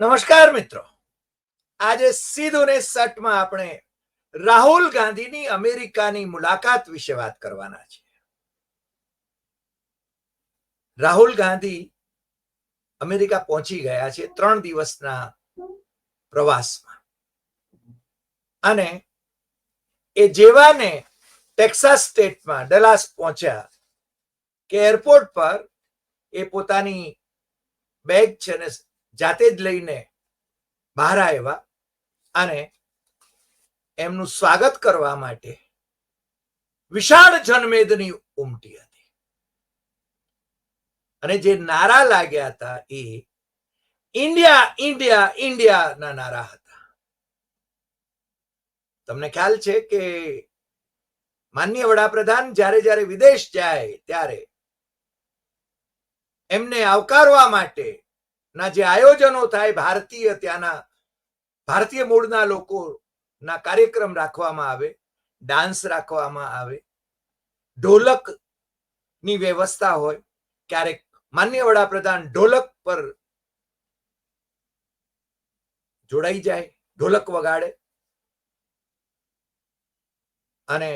નમસ્કાર મિત્રો. આજે સીધું ને સટમાં આપણે રાહુલ ગાંધીની અમેરિકાની મુલાકાત વિશે વાત કરવાના છે રાહુલ ગાંધી અમેરિકા પહોંચી ગયા છે ત્રણ દિવસના પ્રવાસમાં. અને એ જેવાને ટેક્સાસ સ્ટેટમાં ડલાસ પહોંચ્યા કે એરપોર્ટ પર એ પોતાની બેગ છે ને જાતે જ લઈને બહાર આવ્યા અને એમનું સ્વાગત કરવા માટે વિશાળ જનમેદની ઉમટી હતી. અને જે નારા લાગ્યા હતા એ ઇન્ડિયા ઇન્ડિયા ઇન્ડિયા નારા હતા. તમને ખ્યાલ છે કે માન્ય વડાપ્રધાન જ્યારે જ્યારે વિદેશ જાય ત્યારે એમને આવકારવા માટે ના જે આયોજનો થાય ભારતીય ત્યાંના, ભારતીય મૂળના લોકો ના કાર્યક્રમ રાખવામાં આવે, ડાન્સ રાખવામાં આવે ઢોલકની વ્યવસ્થા હોય, ક્યારેક માન્ય વડાપ્રધાન ઢોલક પર જોડાઈ જાય, ઢોલક વગાડે. અને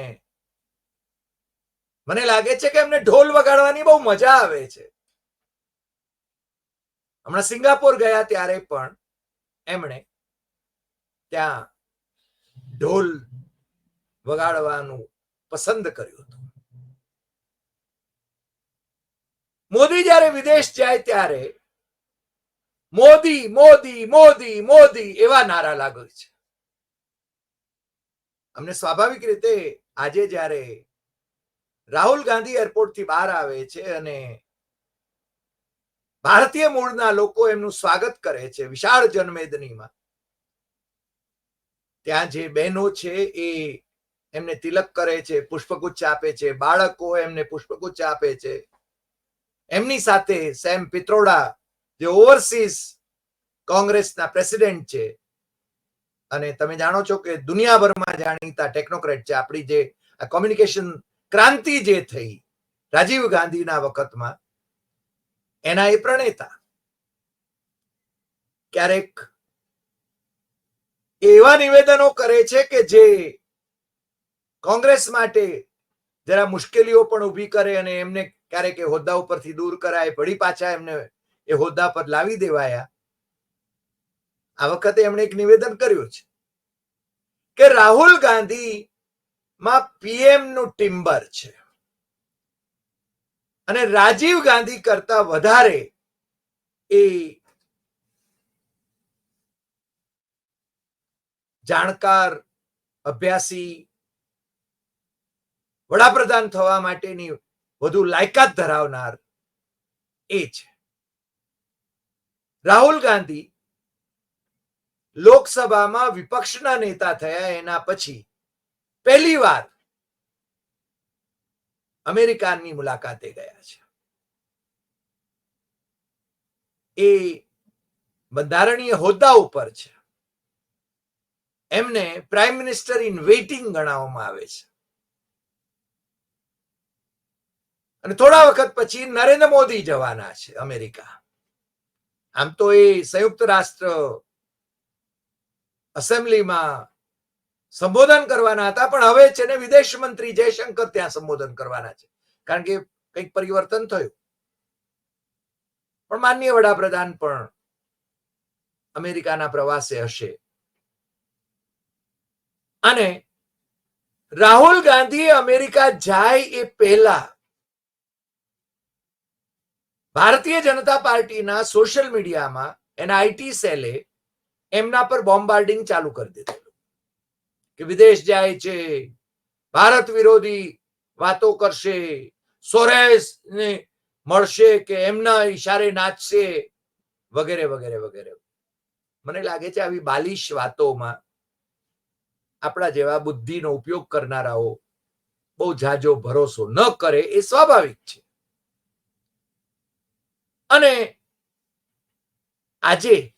મને લાગે છે કે એમને ઢોલ વગાડવાની બહુ મજા આવે છે. હમણાં સિંગાપોર ગયા ત્યારે પણ એમણે ત્યાં ઢોલ વગાડવાનું પસંદ કર્યું હતું. મોદી જ્યારે વિદેશ જાય ત્યારે મોદી મોદી મોદી મોદી એવા નારા લાગે છે. અમને સ્વાભાવિક રીતે આજે જ્યારે રાહુલ ગાંધી એરપોર્ટથી બહાર આવે છે અને ભારતીય મૂળના લોકો એમનું સ્વાગત કરે છે, વિશાળ જનમેદનીમાં. ત્યાં જે બહેનો છે એ એમને તિલક કરે છે, પુષ્પગુચ્છ આપે છે, બાળકો એમને પુષ્પગુચ્છ આપે છે. એમની સાથે સેમ પિત્રોડા, જે ઓવરસીઝ કોંગ્રેસના પ્રેસિડેન્ટ છે. અને તમે જાણો છો કે દુનિયાભરમાં જાણીતા ટેકનોક્રેટ છે, આપણી જે કોમ્યુનિકેશન ક્રાંતિ જે થઈ, રાજીવ ગાંધીના વખતમાં એના એ પ્રણેતા. ક્યારેક એવા નિવેદનો કરે છે કે જે કોંગ્રેસ માટે જરા મુશ્કેલીઓ પણ ઊભી કરે અને એમને ક્યારેક એ હોદ્દા ઉપરથી દૂર કરાય વળી પાછા એમને એ હોદ્દા પર લાવી દેવાયા. આ વખતે એમણે એક નિવેદન કર્યું છે કે રાહુલ ગાંધી માં પીએમનું ટિમ્બર છે. અને રાજીવ ગાંધી કરતા વધારે એ જાણકાર, અભ્યાસી, વડાપ્રધાન થવા માટેની વધુ લાયકાત ધરાવનાર એ છે. રાહુલ ગાંધી લોકસભામાં વિપક્ષના નેતા થયા એના પછી પહેલી વાર અમેરિકાની મુલાકાતે ગયા છે. એ બંધારણીય હોદ્દા ઉપર છે. એમને પ્રાઇમ મિનિસ્ટર ઇન વેઇટિંગ ગણાવવામાં આવે છે. અને થોડા વખત પછી નરેન્દ્ર મોદી જવાના છે અમેરિકા. આમ તો એ સંયુક્ત રાષ્ટ્ર એસેમ્બલીમાં સંબોધન કરવાના હતા, પણ હવે છે ને વિદેશ મંત્રી જયશંકર ત્યાં સંબોધન કરવાના છે. કારણ કે કંઈક પરિવર્તન થયું. પણ માન્ય વડાપ્રધાન પણ અમેરિકાના પ્રવાસે હશે. અને રાહુલ ગાંધી અમેરિકા જાય એ પહેલા ભારતીય જનતા પાર્ટીના સોશિયલ મીડિયામાં એના આઈટી સેલે એમના પર બોમ્બાર્ડિંગ ચાલુ કરી દીધું. કે વિદેશ જાય છે, ભારત વિરોધી વાતો કરશે સોરેસ ને મળશે કે એમના ઈશારે નાચશે, વગેરે વગેરે વગેરે. મને લાગે છે આવી બાલિશ વાતોમાં આપણા જેવા બુદ્ધિનો ઉપયોગ કરનારાઓ બહુ જાજો ભરોસો ન કરે એ સ્વાભાવિક છે. અને આજે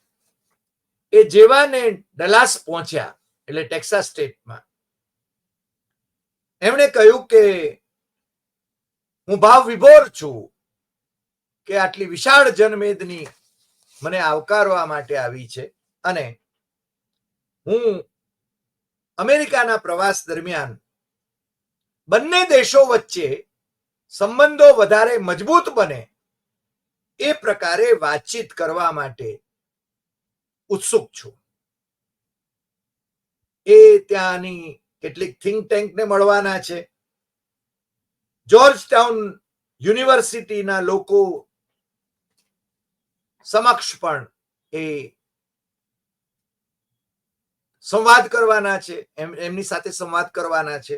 એ જેવાને ડલાસ પહોંચ્યા એટલે ટેક્સાસ સ્ટેટમાં એમણે કહ્યું કે, હું ભાવ વિભોર છું કે આટલી વિશાળ જનમેદની મને આવકારવા માટે આવી છે અને હું અમેરિકાના પ્રવાસ દરમિયાન બંને દેશો વચ્ચે સંબંધો વધારે મજબૂત બને એ પ્રકારે વાતચીત કરવા માટે ઉત્સુક છું. એ ત્યાંની કેટલીક થિંક ટેન્કને મળવાના છે. જોર્જ ટાઉન યુનિવર્સિટીના લોકો સમક્ષ પણ એ સંવાદ કરવાના છે, એમ, એમની સાથે સંવાદ કરવાના છે.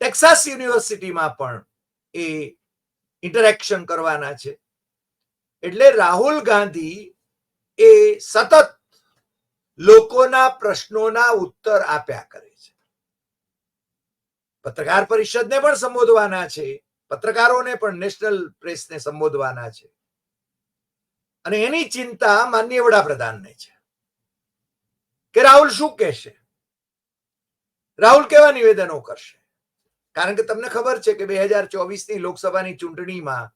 ટેક્સાસ યુનિવર્સિટીમાં પણ એ ઇન્ટરેક્શન કરવાના છે. એટલે રાહુલ ગાંધી એ સતત લોકોના પ્રશ્નોના ઉત્તર આપ્યા કરે છે. પત્રકાર પરિષદને પણ સંબોધવાના છે, પત્રકારોને પણ, નેશનલ પ્રેસને સંબોધવાના છે. અને એની ચિંતા માનનીય વડાપ્રધાનને છે. કે રાહુલ શું કહેશે? રાહુલ કેવા નિવેદનો કરશે? કારણ કે તમને ખબર છે કે બે હજાર ચોવીસની લોકસભાની ચૂંટણીમાં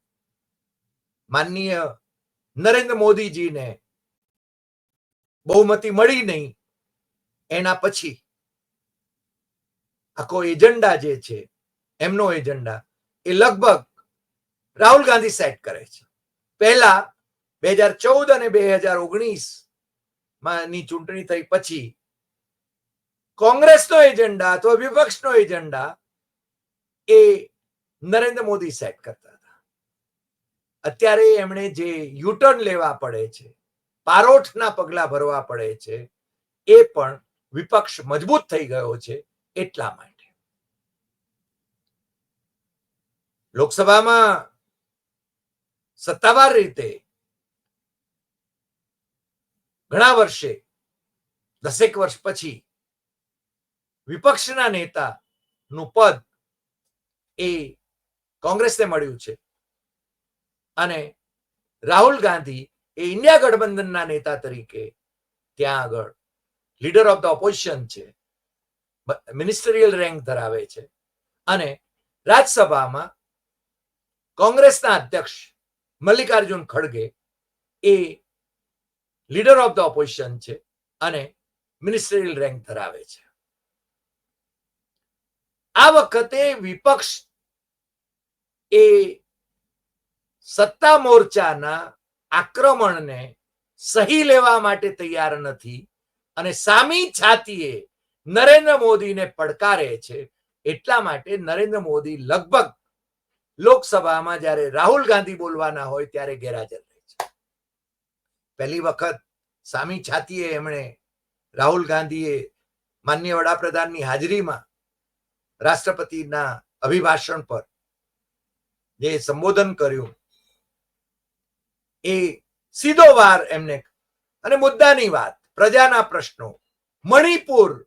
માનનીય નરેન્દ્ર મોદીજીને બહુમતી મળી નહીં, એના પછી આખો એજન્ડા જે છે, એમનો એજન્ડા એ લગભગ રાહુલ ગાંધી સેટ કરે છે. પહેલા બે હજાર ચૌદ અને બે હજાર ઓગણીસની ચૂંટણી થઈ પછી કોંગ્રેસનો એજન્ડા અથવા વિપક્ષનો એજન્ડા એ નરેન્દ્ર મોદી સેટ કરતા અત્યારે એમણે જે યુટર્ન લેવા પડે છે, પારોઠના પગલા ભરવા પડે છે, એ પણ વિપક્ષ મજબૂત થઈ ગયો છે એટલા માટે. લોકસભામાં સત્તાવાર રીતે ઘણા વર્ષે, દસેક વર્ષ પછી વિપક્ષના નેતાનું પદ એ કોંગ્રેસને મળ્યું છે. અને રાહુલ ગાંધી એ ઇન્ડિયા ગઠબંધનના નેતા તરીકે ત્યાં આગળ લીડર ઓફ ધ ઓપોઝિશન છે મિનિસ્ટરિયલ રેન્ક ધરાવે છે. અને રાજ્યસભામાં કોંગ્રેસના અધ્યક્ષ મલ્લિકાર્જુન ખડગે એ લીડર ઓફ ધ ઓપોઝિશન છે અને મિનિસ્ટરિયલ રેન્ક ધરાવે છે. આ વખતે વિપક્ષ એ સત્તા મોરચાના આક્રમણને સહી લેવા માટે તૈયાર નથી અને સામી છાતીએ નરેન્દ્ર મોદીને પડકારે છે એટલા માટે નરેન્દ્ર મોદી લગભગ લોકસભામાં જ્યારે રાહુલ ગાંધી બોલવાના હોય ત્યારે ગેરહાજર રહે છે. પહેલી વખત સામી છાતીએ એમણે રાહુલ ગાંધીએ માન્ય વડાપ્રધાનની હાજરીમાં રાષ્ટ્રપતિના અભિભાષણ પર જે સંબોધન કર્યું એ સીધો વાર એમને અને મુદ્દાની વાત, પ્રજાના પ્રશ્નો. મણિપુર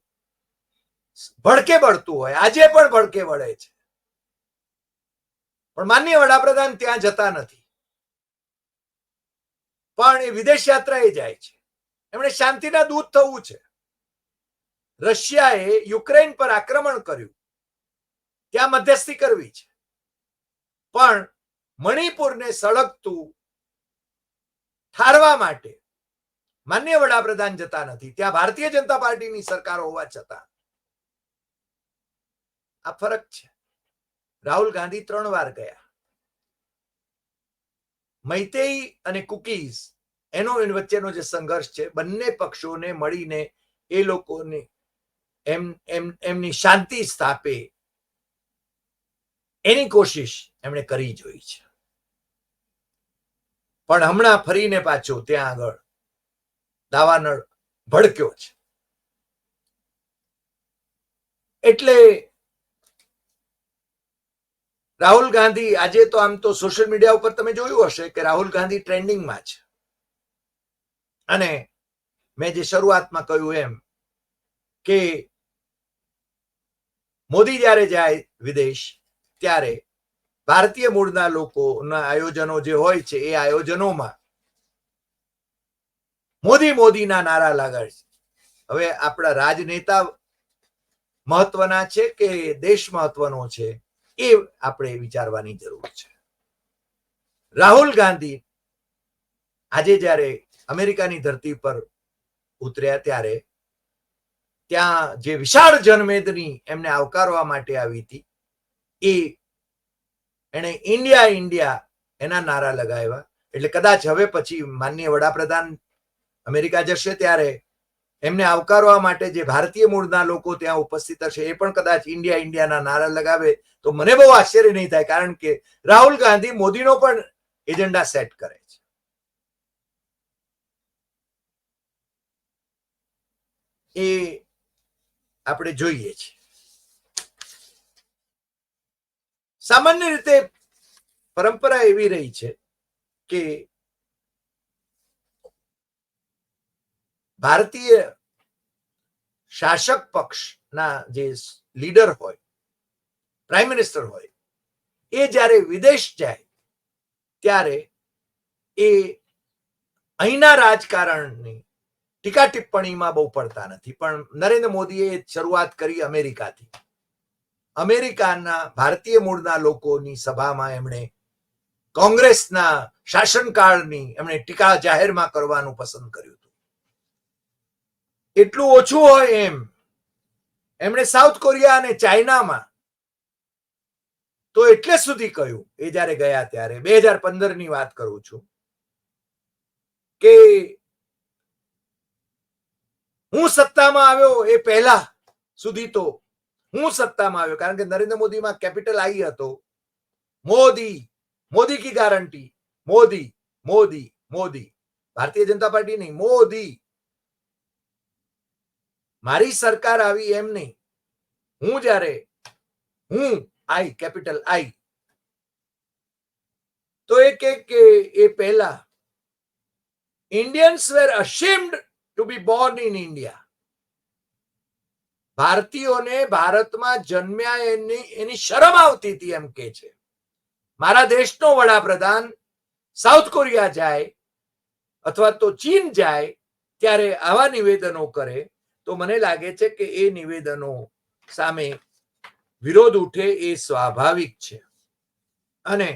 ભડકે બળતું હોય, આજે પણ ભડકે વળે છે. પણ માન્ય વડાપ્રધાન ત્યાં જતા નથી. પણ એ વિદેશ યાત્રાએ જાય છે. એમણે શાંતિના દૂત થવું છે. રશિયાએ યુક્રેન પર આક્રમણ કર્યું. ત્યાં મધ્યસ્થી કરવી છે. પણ મણિપુરને સળગતું ઠારવા માટે માન્ય વડાપ્રધાન જતા નથી. ત્યાં ભારતીય જનતા પાર્ટીની સરકાર હોવા છતાં આ ફરક છે. રાહુલ ગાંધી ત્રણ વાર ગયા. મૈતેઈ અને કુકીઝ એનો વચ્ચેનો જે સંઘર્ષ છે, બંને પક્ષોને મળીને એ લોકોને એમ એમ, એમની શાંતિ સ્થાપે એની કોશિશ એમણે કરી જોઈ છે. પણ હમણાં ફરીને પાછો ત્યાં આગળ દાવાનળ ભડક્યો છે. એટલે રાહુલ ગાંધી આજે તો આમ તો સોશિયલ મીડિયા ઉપર તમે જોયું હશે કે રાહુલ ગાંધી ટ્રેન્ડિંગમાં છે. અને મેં જે શરૂઆતમાં કહ્યું એમ કે મોદી જ્યારે જાય વિદેશ, ત્યારે ભારતીય મૂળના લોકોના આયોજનો જે હોય છે, એ આયોજનોમાં મોદી મોદીના નારા લગાડે છે. હવે આપણા રાજનેતા મહત્વના છે કે દેશ મહત્વનો છે, એ આપણે વિચારવાની જરૂર છે. રાહુલ ગાંધી આજે જ્યારે અમેરિકાની ધરતી પર ઉતર્યા ત્યારે ત્યાં જે વિશાળ જનમેદની એમને આવકારવા માટે આવી હતી, એ એણે ઇન્ડિયા ઇન્ડિયા એના નારા લગાવ્યા. એટલે કદાચ હવે પછી માનનીય વડાપ્રધાન અમેરિકા જશે ત્યારે એમને આવકારવા માટે જે ભારતીય મૂળના લોકો ત્યાં ઉપસ્થિત હશે એ પણ કદાચ ઇન્ડિયા, ઇન્ડિયાના નારા લગાવે તો મને બહુ આશ્ચર્ય નહીં થાય, કારણ કે રાહુલ ગાંધી મોદીનો પણ એજન્ડા સેટ કરે છે. એ આપણે જોઈએ છીએ. સામાન્ય રીતે પરંપરા એવી રહી છે કે ભારતીય શાસક પક્ષના જે લીડર હોય પ્રાઇમ મિનિસ્ટર હોય, એ જ્યારે વિદેશ જાય, ત્યારે એ અહીંના રાજકારણની ટીકા ટિપ્પણીમાં બહુ પડતા નથી. પણ નરેન્દ્ર મોદીએ શરૂઆત કરી અમેરિકાથી. અમેરિકાના ભારતીય મૂળના લોકોની સભામાં એમણે કોંગ્રેસના શાસનકાળની એમણે ટીકા જાહેરમાં કરવાનું પસંદ કર્યું હતું. એટલું ઓછું હોય એમ. એમણે સાઉથ કોરિયા અને ચાઇનામાં તો એટલે સુધી કહ્યું, એ જ્યારે ગયા ત્યારે, બે હજાર પંદરની વાત કરું છું, કે હું સત્તામાં આવ્યો એ પહેલા સુધી તો હું સત્તામાં આવ્યો, કારણ કે નરેન્દ્ર મોદીમાં કેપિટલ આઈ હતો. મોદી મોદી કી ગારંટી મોદી મોદી મોદી. ભારતીય જનતા પાર્ટી નહીં, મોદી. મારી સરકાર આવી એમ નહીં. હું જ્યારે, હું આઈ કેપિટલ આઈ. તો એ કે કે એ પહેલા Indians were ashamed to be born in India ભારતીયોને ભારતમાં જન્મ્યા એની એની શરમ આવતી હતી એમ કે છે. મારા દેશનો વડાપ્રધાન સાઉથ કોરિયા જાય અથવા તો ચીન જાય ત્યારે આવા નિવેદનો કરે તો મને લાગે છે કે એ નિવેદનો સામે વિરોધ ઉઠે એ સ્વાભાવિક છે. અને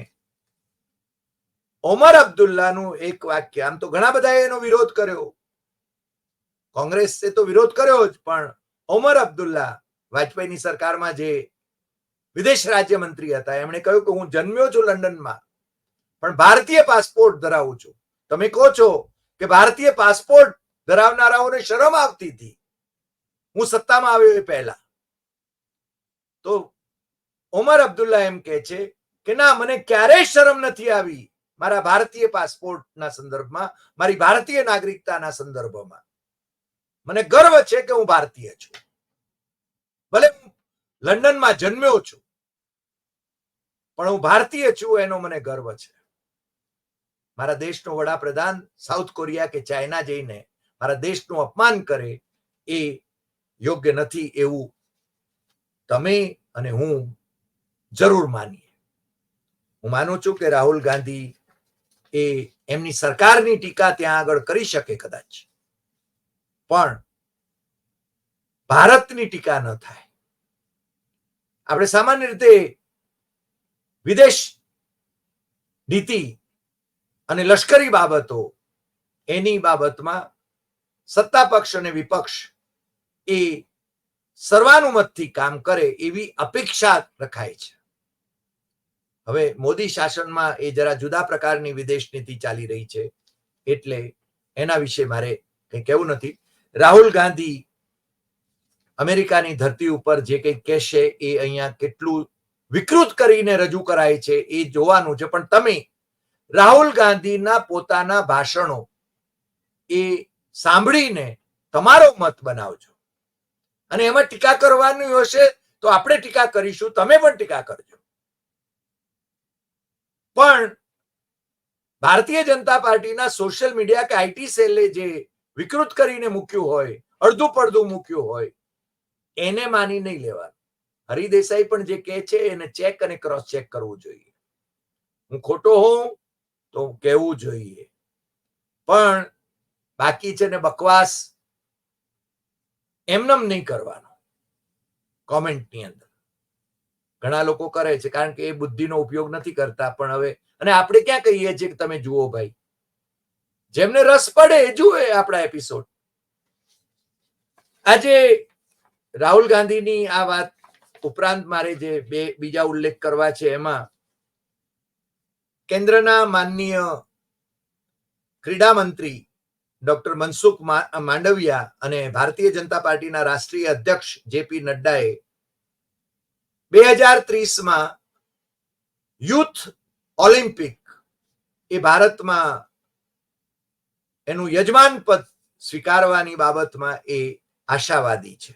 ઓમર અબ્દુલ્લાનું એક વાક્ય, આમ તો ઘણા બધાએ એનો વિરોધ કર્યો. કોંગ્રેસે તો વિરોધ કર્યો જ, પણ ઓમર અબ્દુલ્લા વાજપેયીની સરકારમાં જે વિદેશ રાજ્યમંત્રી હતા, એમણે કહ્યું કે હું જન્મ્યો છું લંડનમાં, પણ ભારતીય પાસપોર્ટ ધરાવું છું. તમે કહો છો કે ભારતીય પાસપોર્ટ ધરાવનારાઓને શરમ આવતી હતી. હું સત્તામાં આવ્યો એ પહેલા. તો ઓમર અબ્દુલ્લા એમ કે છે કે ના, મને ક્યારેય શરમ નથી આવી મારા ભારતીય પાસપોર્ટના સંદર્ભમાં, મારી ભારતીય નાગરિકતાના સંદર્ભમાં. મને ગર્વ છે કે હું ભારતીય છું. ભલે લંડનમાં જન્મ્યો છું, પણ હું ભારતીય છું એનો મને ગર્વ છે. મારા દેશનો વડાપ્રધાન સાઉથ કોરિયા કે ચાઇના જઈને મારા દેશનું અપમાન કરે એ યોગ્ય નથી એવું તમે અને હું જરૂર માનીએ. હું માનું છું કે રાહુલ ગાંધી એ એમની સરકારની ટીકા ત્યાં આગળ કરી શકે કદાચ. પણ ભારતની ટીકા ન થાય. આપણે સામાન્ય રીતે વિદેશ નીતિ અને લશ્કરી બાબતો એની બાબતમાં સત્તા પક્ષ અને વિપક્ષ એ સર્વાનુમતથી કામ કરે એવી અપેક્ષા રખાય છે. હવે મોદી શાસનમાં એ જરા જુદા પ્રકારની વિદેશ નીતિ ચાલી રહી છે એટલે એના વિશે મારે કંઈ કહેવું નથી. રાહુલ ગાંધી અમેરિકાની ધરતી ઉપર જે કંઈ કહેશે એ અહીંયા કેટલું વિકૃત કરીને રજૂ કરાય છે એ જોવાનું છે. પણ તમે રાહુલ ગાંધીના પોતાના ભાષણો એ સાંભળીને તમારો મત બનાવજો. અને એમાં ટીકા કરવાની હશે તો આપણે ટીકા કરીશું, તમે પણ ટીકા કરજો. પણ ભારતીય જનતા પાર્ટીના સોશિયલ મીડિયા કે આઈટી સેલે જે વિકૃત કરીને મૂક્યું હોય, અડધું પડધું મૂક્યું હોય, એને માની નહીં લેવાનું. હરિદેસાઈ પણ જે કહે છે, એને ચેક અને ક્રોસ ચેક કરવું જોઈએ. હું ખોટો હોઉં તો કહેવું જોઈએ. પણ બાકી છે ને બકવાસ એમનેમ નહીં કરવાનો. કોમેન્ટની અંદર. ઘણા લોકો કરે છે, કારણ કે એ બુદ્ધિનો ઉપયોગ નથી કરતા, પણ હવે, અને આપણે ક્યાં કહીએ છીએ કે તમે જુઓ ભાઈ જેમને રસ પડે એ જુએ આપણા એપિસોડ આજે રાહુલ ગાંધીની આ વાત ઉપરાંત મારે જે બે બીજા ઉલ્લેખ કરવા છે એમાં, કેન્દ્રના માનનીય ક્રીડા મંત્રી ડોક્ટર મનસુખ માંડવિયા અને ભારતીય જનતા પાર્ટીના રાષ્ટ્રીય અધ્યક્ષ જેપી નડ્ડાએ બે હજાર ત્રીસમાં યુથ ઓલિમ્પિક એ ભારતમાં એનું યજમાન પદ સ્વીકારવાની બાબતમાં એ આશાવાદી છે.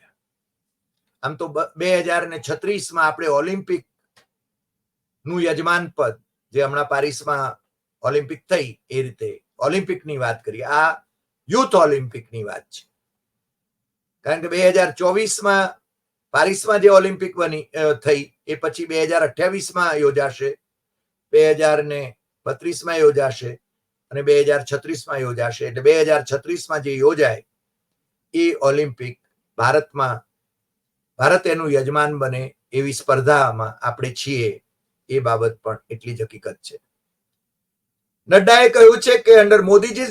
આમ તો બે હજાર ને છત્રીસમાં આપણે ઓલિમ્પિકનું યજમાન પદ જે હમણાં પારિસમાં ઓલિમ્પિક થઈ એ રીતે ઓલિમ્પિકની વાત કરીએ. આ યુથ ઓલિમ્પિકની વાત છે. કારણ કે બે હજાર ચોવીસમાં પારિસમાં જે ઓલિમ્પિક બની થઈ એ પછી બે હજાર અઠ્યાવીસમાં યોજાશે. બે હજાર ને બત્રીસમાં યોજાશે. અને બે હજાર છત્રીસમાં યોજાશે એટલે બે હજાર છત્રીસમાં જે યોજાય એ ઓલિમ્પિક ભારતમાં ભારત એનું યજમાન બને એવી સ્પર્ધામાં આપણે છીએ એ બાબત પણ એટલી જ હકીકત છે નડ્ડાએ કહ્યું છે કે under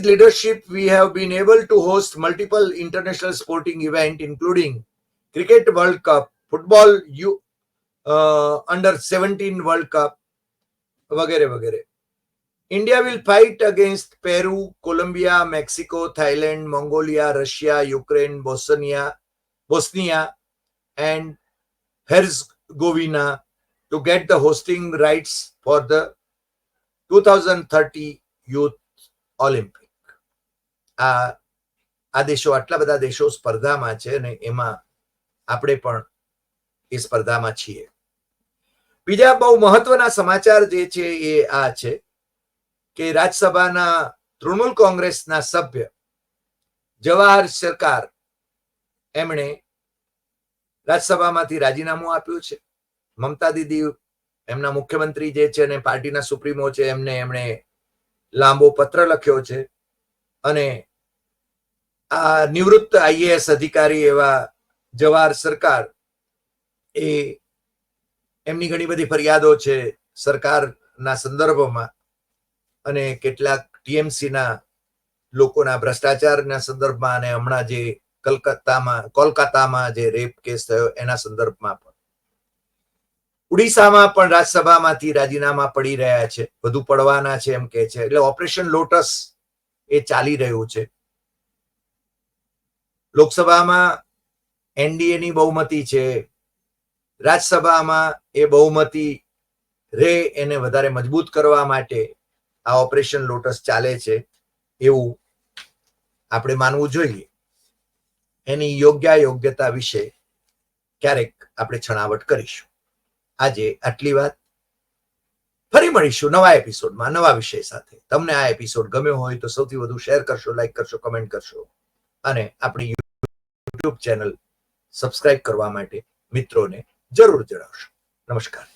leadership we have been able to host multiple international sporting event including cricket world cup football you uh, under 17 world cup વગેરે વગેરે India will fight against Peru Colombia Mexico Thailand Mongolia Russia Ukraine Bosnia Bosnia and Herzegovina to get the hosting rights for the 2030 youth Olympic આ આ દેશો આટલા બધા દેશો સ્પર્ધામાં છે અને એમાં આપણે પણ એ સ્પર્ધામાં છીએ. બીજા બહુ મહત્વના સમાચાર જે છે એ આ છે. કે રાજ્યસભાના તૃણમૂલ કોંગ્રેસના સભ્ય જવાહર સરકાર એમણે રાજ્યસભામાંથી રાજીનામું આપ્યું છે. મમતા દીદી એમના મુખ્યમંત્રી જે છે અને પાર્ટીના સુપ્રીમો છે, એમને એમણે લાંબો પત્ર લખ્યો છે અને આ નિવૃત્ત આઈએએસ અધિકારી એવા જવાહર સરકાર એ એમની ઘણી બધી ફરિયાદો છે સરકારના સંદર્ભમાં. અને કેટલાક ટીએમસીના લોકોના ભ્રષ્ટાચારના સંદર્ભમાં અને હમણાં જે કલકત્તામાં, કોલકાતામાં જે રેપ કેસ થયો, એના સંદર્ભમાં પણ. ઉડીસામાં પણ રાજ્યસભામાંથી રાજીનામા પડી રહ્યા છે. વધુ પડવાના છે એમ કે છે. એટલે ઓપરેશન લોટસ એ ચાલી રહ્યું છે. લોકસભામાં એનડીએ ની બહુમતી છે. રાજ્યસભામાં એ બહુમતી રે એને વધારે મજબૂત કરવા માટે આ ઓપરેશન લોટસ ચાલે છે એવું આપણે માનવું જોઈએ. એની યોગ્ય યોગ્યતા વિશે ક્યારેક આપણે છણાવટ કરીશું. આજે આટલી વાત. ફરી મળીશું નવા એપિસોડમાં, નવા વિષય સાથે. તમને આ એપિસોડ ગમ્યો હોય તો સૌથી વધુ શેર કરશો, લાઈક કરશો, કમેન્ટ કરશો. અને આપણી યુટ્યુબ ચેનલ સબસ્ક્રાઇબ કરવા માટે મિત્રોને જરૂર જણાવશો. નમસ્કાર.